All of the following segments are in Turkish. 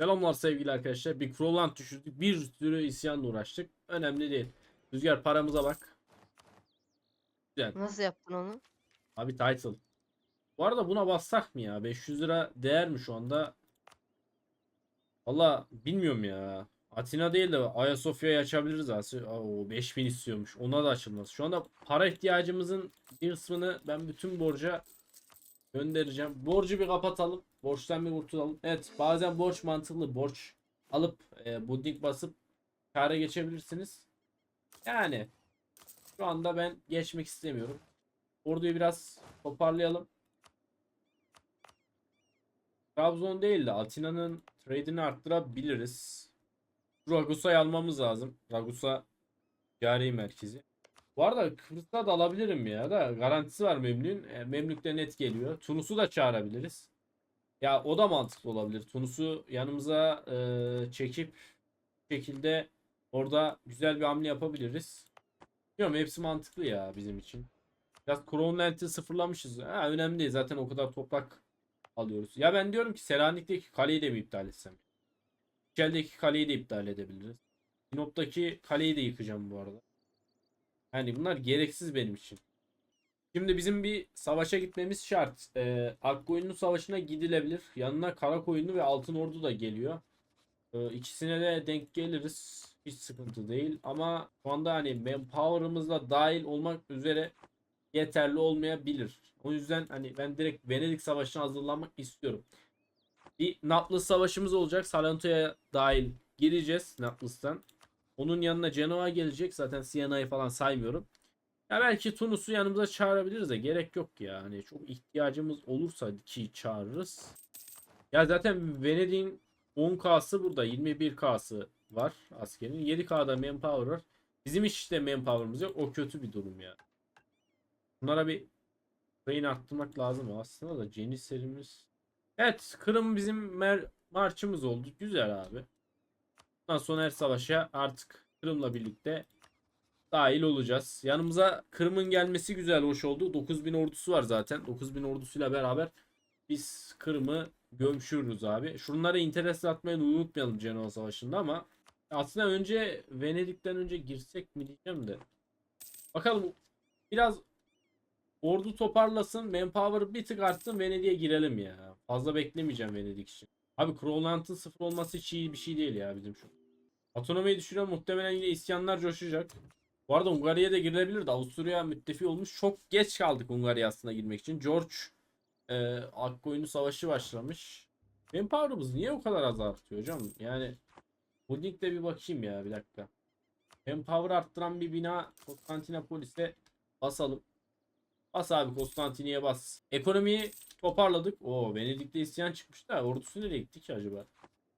Selamlar sevgili arkadaşlar. Bir Crowland düşürdük. Bir sürü isyanla uğraştık. Önemli değil. Rüzgar paramıza bak. Güzel. Nasıl yaptın onu? Abi title. Bu arada buna bassak mı ya? 500 lira değer mi şu anda? Valla bilmiyorum ya. Atina değil de Ayasofya'yı açabiliriz aslında. Oo, 5000 istiyormuş. Ona da açılmaz. Şu anda para ihtiyacımızın bir kısmını ben bütün borca göndereceğim. Borcu bir kapatalım. Borçtan bir kurtulalım. Evet bazen borç mantıklı. Borç alıp e, buding basıp kâra geçebilirsiniz. Yani şu anda ben geçmek istemiyorum. Orduyu biraz toparlayalım. Trabzon değil de Atina'nın trade'ini arttırabiliriz. Ragusa'yı almamız lazım. Ragusa cari merkezi. Bu arada Kıbrıs'ta da alabilirim ya da garantisi var Memlük'ün. E, Memlük de net geliyor. Tunus'u da çağırabiliriz. Ya o da mantıklı olabilir. Tunus'u yanımıza e, çekip şekilde orada güzel bir hamle yapabiliriz. Bilmiyorum hepsi mantıklı ya bizim için. Biraz Crownland'i sıfırlamışız. Ha, önemli değil. Zaten o kadar toprak alıyoruz. Ya ben diyorum ki Selanik'teki kaleyi de mi iptal etsem? İçerideki kaleyi de iptal edebiliriz. Sinop'taki kaleyi de yıkacağım bu arada. Yani bunlar gereksiz benim için. Şimdi bizim bir savaşa gitmemiz şart. Ee, Akkoyunlu Savaşı'na gidilebilir. Yanına Karakoyunlu ve Altın Ordu da geliyor. Ee, ikisine de denk geliriz. Hiç sıkıntı değil. Ama şu anda hani manpower'ımızla dahil olmak üzere yeterli olmayabilir. O yüzden hani ben direkt Venedik Savaşı'na hazırlanmak istiyorum. Bir Naplus Savaşımız olacak. Salento'ya dahil gireceğiz Naplus'tan. Onun yanına Genoa gelecek. Zaten Siena'yı falan saymıyorum. Ya belki Tunus'u yanımıza çağırabiliriz de gerek yok ya. Hani çok ihtiyacımız olursa ki çağırırız. Ya zaten Venedik'in 10K'sı burada. 21K'sı var askerin. 7K'da manpower var. Bizim işte manpower'ımız yok. O kötü bir durum ya. Bunlara bir train arttırmak lazım aslında da Cenislerimiz. Evet Kırım bizim mer marşımız oldu. Güzel abi. Bundan sonra her savaşa artık Kırım'la birlikte dahil olacağız. Yanımıza Kırım'ın gelmesi güzel hoş oldu. 9000 ordusu var zaten. 9000 ordusuyla beraber biz Kırım'ı gömşürürüz abi. Şunlara interes atmayı unutmayalım Cenova Savaşı'nda ama aslında önce Venedik'ten önce girsek mi diyeceğim de. Bakalım biraz ordu toparlasın. Manpower bir tık artsın Venedik'e girelim ya. Fazla beklemeyeceğim Venedik için. Abi Crowland'ın sıfır olması hiç iyi bir şey değil ya bizim şu. Otonomiyi düşürüyor. Muhtemelen yine isyanlar coşacak. Bu arada Hungarya'ya da girilebilirdi. Avusturya müttefi olmuş. Çok geç kaldık Hungarya aslında girmek için. George e, Akkoyunlu Savaşı başlamış. Manpower'ımız niye o kadar az artıyor hocam? Yani linkte bir bakayım ya bir dakika. Manpower arttıran bir bina Konstantinopolis'e basalım. Bas abi Konstantiniye bas. Ekonomiyi toparladık. Oo Venedik'te isyan çıkmış da ordusu nereye gitti ki acaba?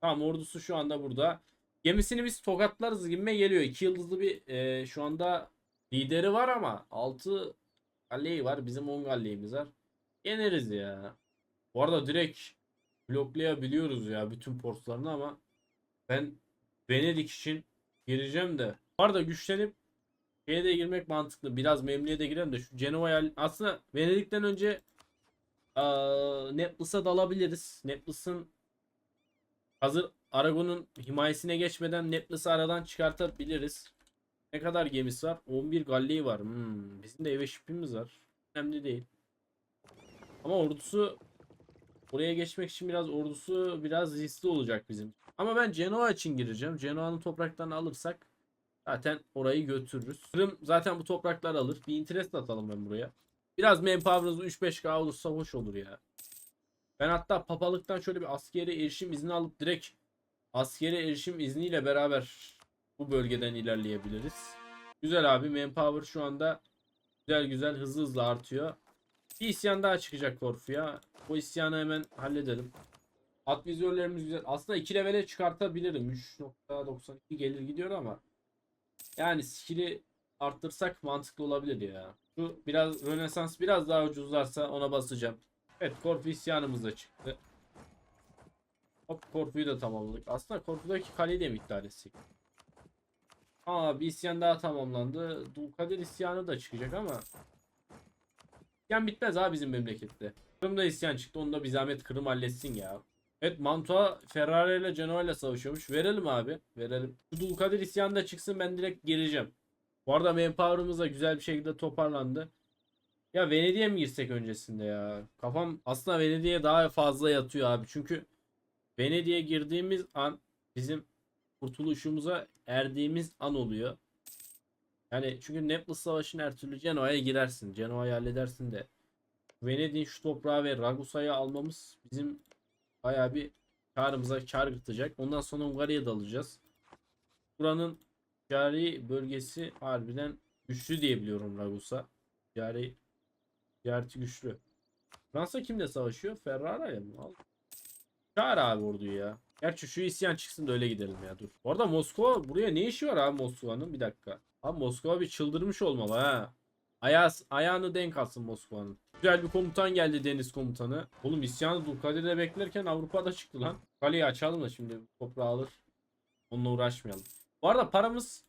Tamam ordusu şu anda burada. Gemisini biz tokatlarız gibime geliyor. İki yıldızlı bir e, şu anda lideri var ama 6 galleyi var. Bizim 10 galleyimiz var. Yeneriz ya. Bu arada direkt bloklayabiliyoruz ya bütün portlarını ama ben Venedik için gireceğim de. Bu arada güçlenip şeye de girmek mantıklı. Biraz Memlü'ye de girelim de şu Cenova'ya aslında Venedik'ten önce aa, Naplus'a dalabiliriz. Naplus'ın hazır Aragon'un himayesine geçmeden Naplus'ı aradan çıkartabiliriz. Ne kadar gemisi var? 11 galleyi var. Hmm, bizim de eve ship'imiz var. Önemli değil. Ama ordusu oraya geçmek için biraz ordusu biraz riskli olacak bizim. Ama ben Genoa için gireceğim. Genoa'nın topraklarını alırsak zaten orayı götürürüz. Kırım zaten bu toprakları alır. Bir interest atalım ben buraya. Biraz manpower'ınız 3-5k olursa hoş olur ya. Ben hatta papalıktan şöyle bir askeri erişim izni alıp direkt askeri erişim izniyle beraber bu bölgeden ilerleyebiliriz. Güzel abi manpower şu anda güzel güzel hızlı hızlı artıyor. Bir isyan daha çıkacak Korfu'ya. O isyanı hemen halledelim. At vizörlerimiz güzel. Aslında 2 levele çıkartabilirim. 3.92 gelir gidiyor ama. Yani skill'i arttırsak mantıklı olabilir ya. Şu biraz Rönesans biraz daha ucuzlarsa ona basacağım. Evet Korfu isyanımız da çıktı. Hop Korfu'yu da tamamladık. Aslında Korfu'daki kaleyi de mi iptal etsek? Aa bir isyan daha tamamlandı. Dulkadir isyanı da çıkacak ama İsyan bitmez abi bizim memlekette. Kırım'da isyan çıktı. Onu da bir zahmet Kırım halletsin ya. Evet Mantua Ferrari ile Genoa ile savaşıyormuş. Verelim abi. Verelim. Şu Dulkadir isyanı da çıksın ben direkt geleceğim. Bu arada manpower'ımız da güzel bir şekilde toparlandı. Ya Venedik'e mi girsek öncesinde ya? Kafam aslında Venedik'e daha fazla yatıyor abi. Çünkü Venedik'e girdiğimiz an bizim kurtuluşumuza erdiğimiz an oluyor. Yani çünkü Naples Savaşı'nın her türlü Genoa'ya girersin. Genoa'yı halledersin de. Venedik'in şu toprağı ve Ragusa'yı almamız bizim bayağı bir karımıza kar gırtacak. Ondan sonra Ungari'ye dalacağız. Buranın cari bölgesi harbiden güçlü diye biliyorum Ragusa. Cari ticareti güçlü. Fransa kimle savaşıyor? Ferrari'yle mi? Çağır abi orduyu ya. Gerçi şu isyan çıksın da öyle gidelim ya dur. Bu arada Moskova buraya ne işi var abi Moskova'nın? Bir dakika. Abi Moskova bir çıldırmış olmalı ha. Ayağı, ayağını denk alsın Moskova'nın. Güzel bir komutan geldi deniz komutanı. Oğlum isyanı Dulkadir'de beklerken Avrupa'da çıktı lan. Kaleyi açalım da şimdi toprağı alır. Onunla uğraşmayalım. Bu arada paramız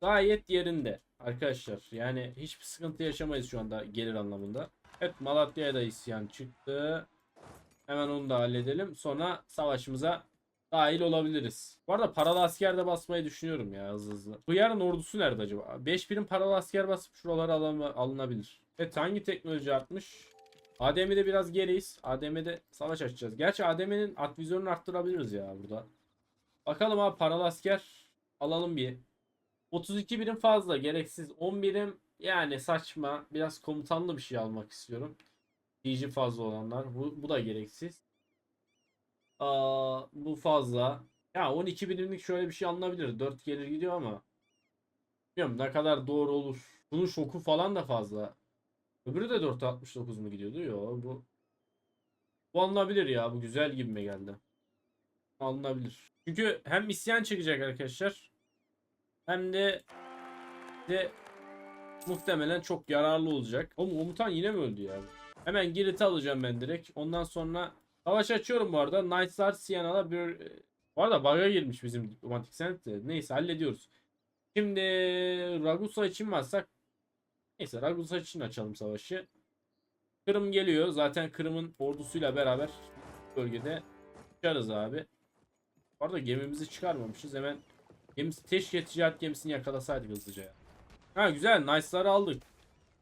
gayet yerinde arkadaşlar. Yani hiçbir sıkıntı yaşamayız şu anda gelir anlamında. Evet Malatya'ya da isyan çıktı. Hemen onu da halledelim. Sonra savaşımıza dahil olabiliriz. Bu arada paralı asker de basmayı düşünüyorum ya hızlı hızlı. Bu yarın ordusu nerede acaba? 5 birim paralı asker basıp şuralara alın- alınabilir. Evet hangi teknoloji artmış? ADM'de biraz geriyiz. ADM'de savaş açacağız. Gerçi ADM'nin atvizörünü arttırabiliriz ya burada. Bakalım abi paralı asker alalım bir. 32 birim fazla gereksiz. 10 birim yani saçma. Biraz komutanlı bir şey almak istiyorum. DJ fazla olanlar. Bu, bu da gereksiz. Aa, bu fazla. Ya 12 birimlik şöyle bir şey alınabilir. 4 gelir gidiyor ama. Bilmiyorum ne kadar doğru olur. Bunun şoku falan da fazla. Öbürü de 4.69 mu gidiyordu? Yo bu. Bu alınabilir ya. Bu güzel gibime geldi. Alınabilir. Çünkü hem isyan çıkacak arkadaşlar. Hem de de muhtemelen çok yararlı olacak. Oğlum komutan yine mi öldü ya? Hemen Girit'i alacağım ben direkt. Ondan sonra savaş açıyorum bu arada. Knightslar Siena'la bir bu arada bug'a girmiş bizim diplomatik center. Neyse hallediyoruz. Şimdi Ragusa için varsak neyse Ragusa için açalım savaşı. Kırım geliyor. Zaten Kırım'ın ordusuyla beraber bölgede çıkarız abi. Bu arada gemimizi çıkarmamışız. Hemen gemisi teşke ticaret gemisini yakalasaydık hızlıca. Ha güzel. Nice'ları aldık.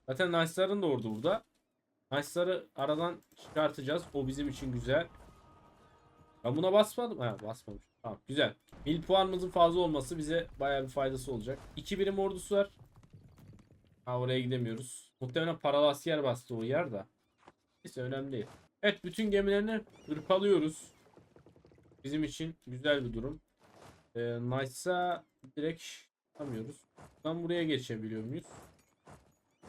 Zaten Nice'ların da ordu burada. Nice'ları aradan çıkartacağız. O bizim için güzel. Ben buna basmadım. Ha basmamış. Tamam güzel. Mil puanımızın fazla olması bize bayağı bir faydası olacak. 2 birim ordusu var. Ha oraya gidemiyoruz. Muhtemelen paralı asker bastı o yer de. Neyse önemli değil. Evet bütün gemilerini hırpalıyoruz. Bizim için güzel bir durum. Ee, Nice'a direkt tutamıyoruz. Buradan buraya geçebiliyor muyuz?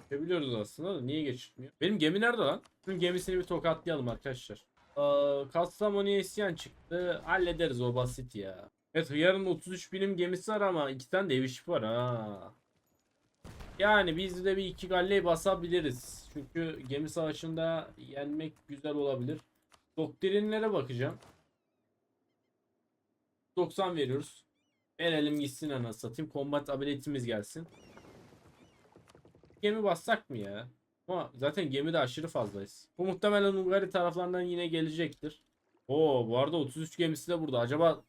Geçebiliyoruz aslında da niye geçmiyor? Benim gemi nerede lan? Bunun gemisini bir tokatlayalım arkadaşlar. Ee, Kastamonu'ya isyan çıktı. Hallederiz o basit ya. Evet yarın 33 binim gemisi var ama iki tane de ev işi var ha. Yani biz de bir iki galleyi basabiliriz. Çünkü gemi savaşında yenmek güzel olabilir. Doktrinlere bakacağım. 90 veriyoruz. Verelim gitsin anasını satayım. Combat ability'miz gelsin. Gemi bassak mı ya? Ama zaten gemide aşırı fazlayız. Bu muhtemelen Ungari taraflarından yine gelecektir. Oo bu arada 33 gemisi de burada. Acaba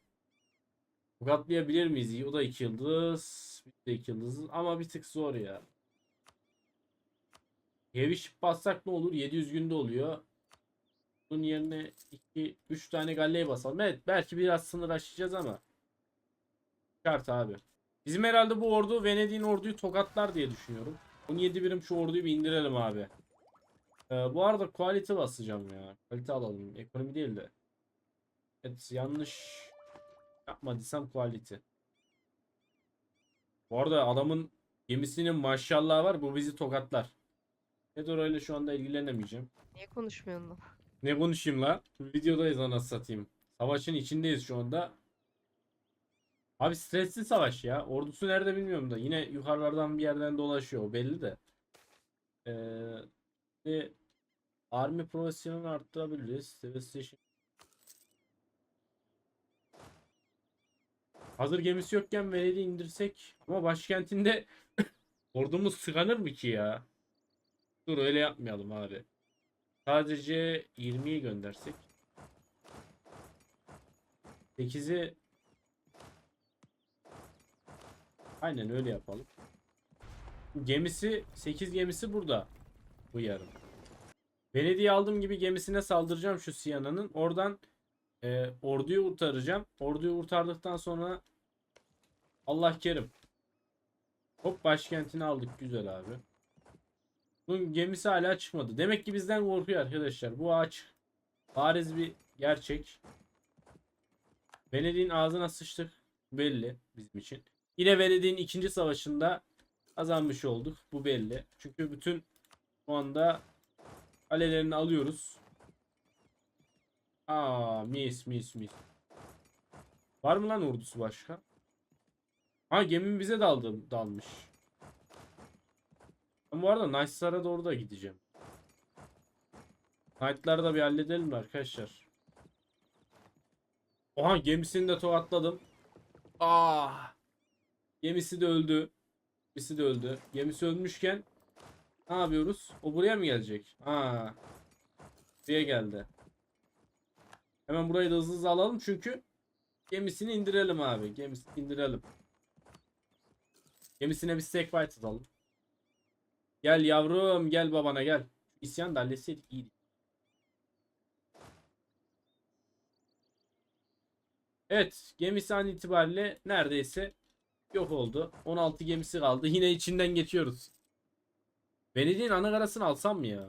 tokatlayabilir miyiz? O da 2 yıldız. Bir de 2 yıldız. Ama bir tık zor ya. Heavy ship bassak ne olur? 700 günde oluyor. Bunun yerine 2 3 tane galleyi basalım. Evet belki biraz sınır aşacağız ama. Şart abi. Bizim herhalde bu ordu Venedik'in orduyu tokatlar diye düşünüyorum. 17 birim şu orduyu bir indirelim abi. Ee, bu arada quality basacağım ya. Kalite alalım. Ekonomi değil de. Evet yanlış yapmadıysam quality. Bu arada adamın gemisinin maşallah var. Bu bizi tokatlar. Fedora ile şu anda ilgilenemeyeceğim. Niye konuşmuyorsun lan? Ne konuşayım la? Videodayız anasını satayım. Savaşın içindeyiz şu anda. Abi stresli savaş ya. Ordusu nerede bilmiyorum da. Yine yukarılardan bir yerden dolaşıyor. Belli de. Ee, ve Army profesyonelini arttırabiliriz. Devastation. Hazır gemisi yokken Venedik'i indirsek. Ama başkentinde ordumuz sıkanır mı ki ya? Dur öyle yapmayalım abi. Sadece 20'yi göndersek. 8'i Aynen öyle yapalım. Gemisi 8 gemisi burada. Bu yarın. Venedik'i aldığım gibi gemisine saldıracağım şu Siyana'nın. Oradan e, orduyu kurtaracağım. Orduyu kurtardıktan sonra Allah kerim. Hop başkentini aldık güzel abi. Bunun gemisi hala çıkmadı. Demek ki bizden korkuyor arkadaşlar. Bu ağaç bariz bir gerçek. Venedik'in ağzına sıçtık. Belli bizim için. Yine Venedik'in ikinci savaşında kazanmış olduk. Bu belli. Çünkü bütün şu anda kalelerini alıyoruz. Aa mis mis mis. Var mı lan ordusu başka? Ha gemi bize daldı, dalmış. Ben bu arada Knights'lara doğru da gideceğim. Knight'ları da bir halledelim arkadaşlar? Oha gemisini de tokatladım. Ah! Gemisi de öldü. Gemisi de öldü. Gemisi ölmüşken ne yapıyoruz? O buraya mı gelecek? Ha. Buraya geldi. Hemen burayı da hızlı hızlı alalım çünkü gemisini indirelim abi. Gemisini indirelim. Gemisine bir stake fight atalım. Gel yavrum gel babana gel. İsyan da halletseydik iyiydi. Evet gemisi an itibariyle neredeyse yok oldu. 16 gemisi kaldı. Yine içinden geçiyoruz. Venedik'in ana karasını alsam mı ya?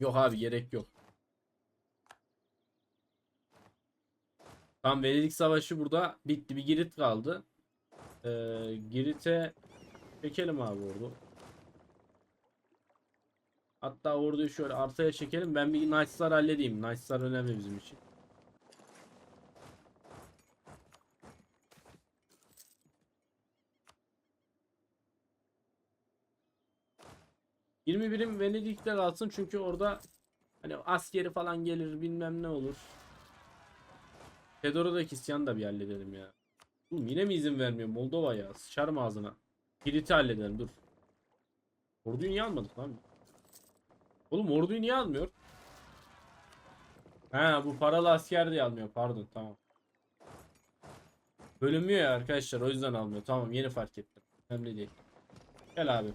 Yok abi gerek yok. Tam Venedik Savaşı burada bitti. Bir Girit kaldı. Ee, Girit'e çekelim abi ordu. Hatta orduyu şöyle artaya çekelim. Ben bir Knights'lar halledeyim. Knights'lar önemli bizim için. ...20 birim Venedik'te kalsın çünkü orada... ...hani askeri falan gelir bilmem ne olur. Fedora'daki isyan da bir halledelim ya. Oğlum yine mi izin vermiyor Moldova ya? Sıçarım ağzına. Girit'i halledelim dur. Orduyu niye almadık lan? Oğlum orduyu niye almıyor? Ha bu paralı asker diye almıyor. Pardon tamam. Bölünmüyor ya arkadaşlar o yüzden almıyor. Tamam yeni fark ettim. Önemli değil. Gel abi.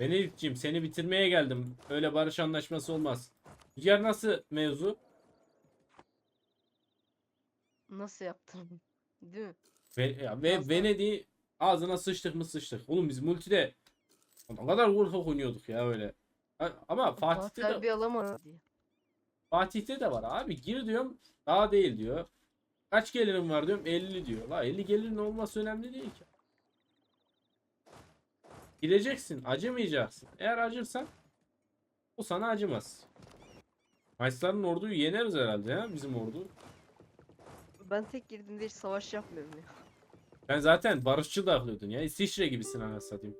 Venedikciğim seni bitirmeye geldim. Öyle barış anlaşması olmaz. Yer nasıl mevzu? Nasıl yaptın? Değil mi? Ve, ya, ve? Venedik'i ağzına sıçtık mı sıçtık. Oğlum biz multide o kadar korkak oynuyorduk ya öyle. Ama Fatih'te de, alamadı. Fatih'te de var abi. Gir diyorum daha değil diyor. Kaç gelirim var diyorum 50 diyor. La 50 gelirin olması önemli değil ki. Gireceksin acımayacaksın. Eğer acırsan o sana acımaz. Maçların orduyu yeneriz herhalde ya bizim ordu. Ben tek girdiğimde hiç savaş yapmıyorum ya. Ben zaten barışçıl dağılıyordun ya. İsviçre gibisin anasını satayım.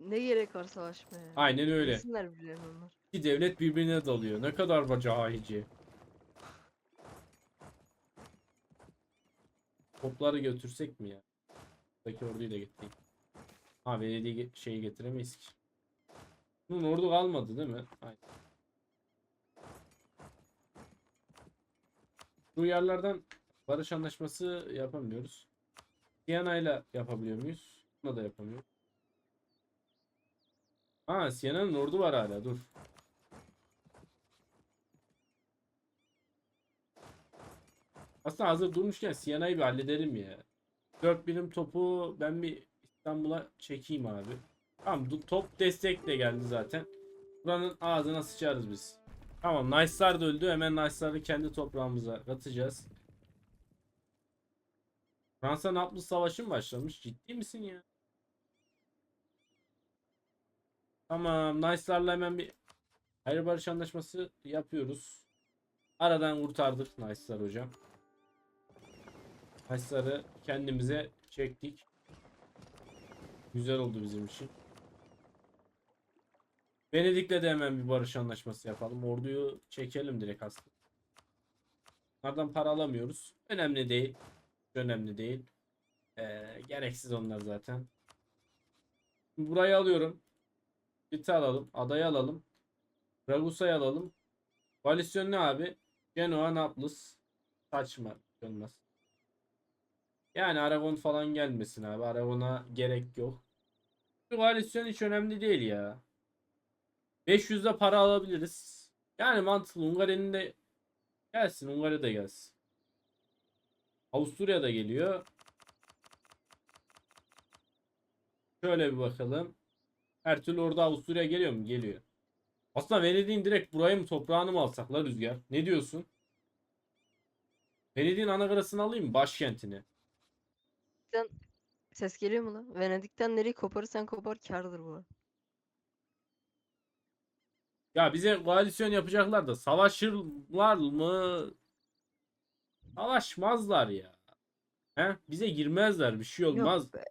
Ne gerek var savaşmaya? Aynen öyle. Bilsinler onlar. İki devlet birbirine dalıyor. Ne kadar da cahici. Topları götürsek mi ya? Buradaki orduyu da getireyim. Ha belediye şeyi getiremeyiz ki. Bunun ordu kalmadı değil mi? Aynen. Bu yerlerden barış anlaşması yapamıyoruz. Siyana ile yapabiliyor muyuz? Buna da yapamıyoruz. Ha Siena'nın ordu var hala dur. Aslında hazır durmuşken Siena'yı bir halledelim ya. 4 birim topu ben bir İstanbul'a çekeyim abi. Tamam top destek de geldi zaten. Buranın ağzına sıçarız biz. Tamam Nice'lar da öldü. Hemen Nice'ları kendi toprağımıza katacağız. Fransa Nablus Savaşı mı başlamış? Ciddi misin ya? Tamam Nice'larla hemen bir hayır barış anlaşması yapıyoruz. Aradan kurtardık Nice'lar hocam. Nice'ları kendimize çektik. Güzel oldu bizim için. Venedik'le de hemen bir barış anlaşması yapalım. Orduyu çekelim direkt aslında. Onlardan para alamıyoruz. Önemli değil. Önemli değil. Ee, gereksiz onlar zaten. Burayı alıyorum. Biti alalım. Adayı alalım. Ragusa'yı alalım. Koalisyon ne abi? Genoa, Naples. Saçma. Olmaz. Yani Aragon falan gelmesin abi. Aragon'a gerek yok. Koalisyon hiç önemli değil ya. 500'de para alabiliriz. Yani mantıklı. Hungarya'nın de gelsin. Hungarya da gelsin. Avusturya da geliyor. Şöyle bir bakalım. Her türlü orada Avusturya geliyor mu? Geliyor. Aslında Venedik'in direkt burayı mı toprağını mı alsak la Rüzgar? Ne diyorsun? Venedik'in anakarasını alayım mı? Başkentini. Ses geliyor mu lan? Venedik'ten nereyi koparırsan kopar kârdır bu. Ya bize koalisyon yapacaklar da savaşırlar mı? Savaşmazlar ya. He? Bize girmezler. Bir şey olmaz. Yok be.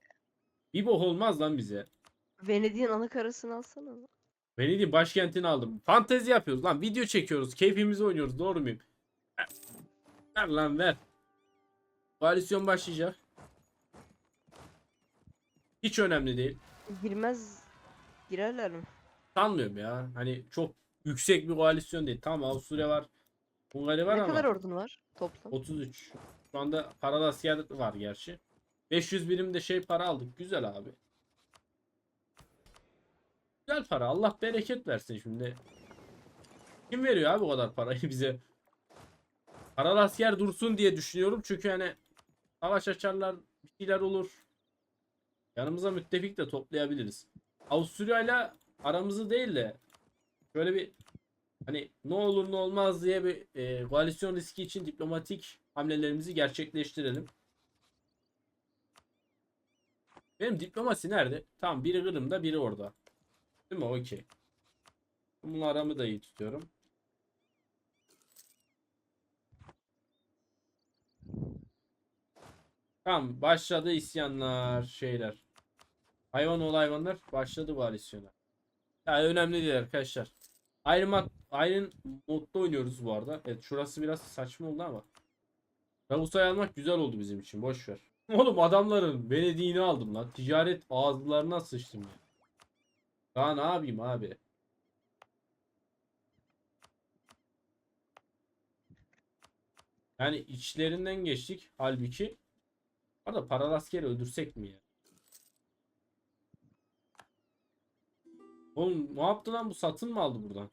Bir bok olmaz lan bize. Venedik'in ana karasını alsana. lan. Venedik'in başkentini aldım. Fantezi yapıyoruz lan. Video çekiyoruz. Keyfimizi oynuyoruz. Doğru muyum? Ver, ver lan ver. Koalisyon başlayacak. Hiç önemli değil. Girmez. Girerler mi? Sanmıyorum ya. Hani çok yüksek bir koalisyon değil. Tamam Avusturya var. Hungarya var ne ama. kadar ordun var toplam? 33. Şu anda paralı asker var gerçi. 500 birim de şey para aldık. Güzel abi. Güzel para. Allah bereket versin şimdi. Kim veriyor abi o kadar parayı bize? Paralı asker dursun diye düşünüyorum. Çünkü hani savaş açarlar bir şeyler olur. Yanımıza müttefik de toplayabiliriz. Avusturya ile aramızı değil de şöyle bir hani ne olur ne olmaz diye bir e, koalisyon riski için diplomatik hamlelerimizi gerçekleştirelim. Benim diplomasi nerede? Tamam biri Kırım'da biri orada. Değil mi? Okey. Bununla aramı da iyi tutuyorum. Tamam başladı isyanlar şeyler. Hayvan ol hayvanlar başladı koalisyona. Ya önemli değil arkadaşlar. Mod, ayrı modda oynuyoruz bu arada. Evet şurası biraz saçma oldu ama. Ravusa'yı almak güzel oldu bizim için. Boş ver. Oğlum adamların Venedik'ini aldım lan. Ticaret ağızlarına sıçtım ya. Daha ne yapayım abi? Yani içlerinden geçtik. Halbuki. Arada paralı askeri öldürsek mi ya? Oğlum ne yaptı lan bu satın mı aldı buradan?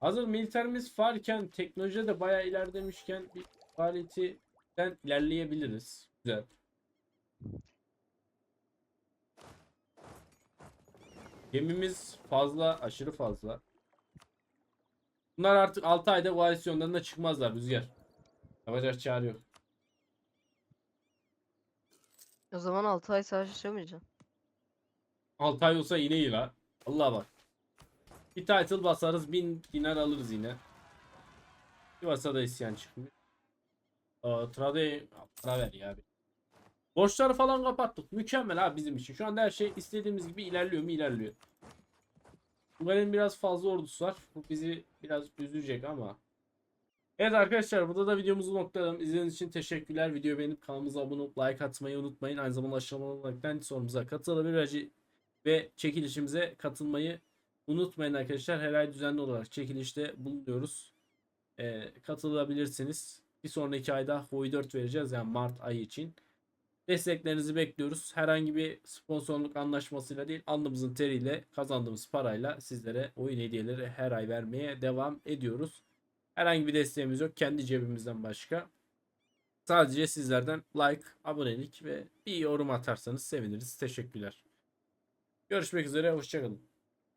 Hazır militerimiz varken teknolojide de bayağı ilerlemişken bir faaliyetinden ilerleyebiliriz. Güzel. Gemimiz fazla, aşırı fazla. Bunlar artık 6 ayda koalisyondan da çıkmazlar Rüzgar. Yapacak çare yok. O zaman 6 ay savaşamayacaksın. 6 ay olsa yine iyi la. Allah bak. Bir title basarız 1000 dinar alırız yine. Bir basa da isyan çıkmıyor. Trade para ver ya abi. Borçları falan kapattık. Mükemmel abi bizim için. Şu anda her şey istediğimiz gibi ilerliyor mu ilerliyor. Bunların biraz fazla ordusu var. Bu bizi biraz üzecek ama. Evet arkadaşlar burada da videomuzu noktalayalım. İzlediğiniz için teşekkürler. Videoyu beğenip kanalımıza abone olup like atmayı unutmayın. Aynı zamanda aşağıdan olarak sorumuza katılabilir ve çekilişimize katılmayı unutmayın arkadaşlar. Her ay düzenli olarak çekilişte bulunuyoruz. Ee, katılabilirsiniz. Bir sonraki ayda Hoi 4 vereceğiz yani Mart ayı için. Desteklerinizi bekliyoruz. Herhangi bir sponsorluk anlaşmasıyla değil, alnımızın teriyle kazandığımız parayla sizlere oyun hediyeleri her ay vermeye devam ediyoruz. Herhangi bir desteğimiz yok kendi cebimizden başka. Sadece sizlerden like, abonelik ve bir yorum atarsanız seviniriz. Teşekkürler. Görüşmek üzere, hoşçakalın.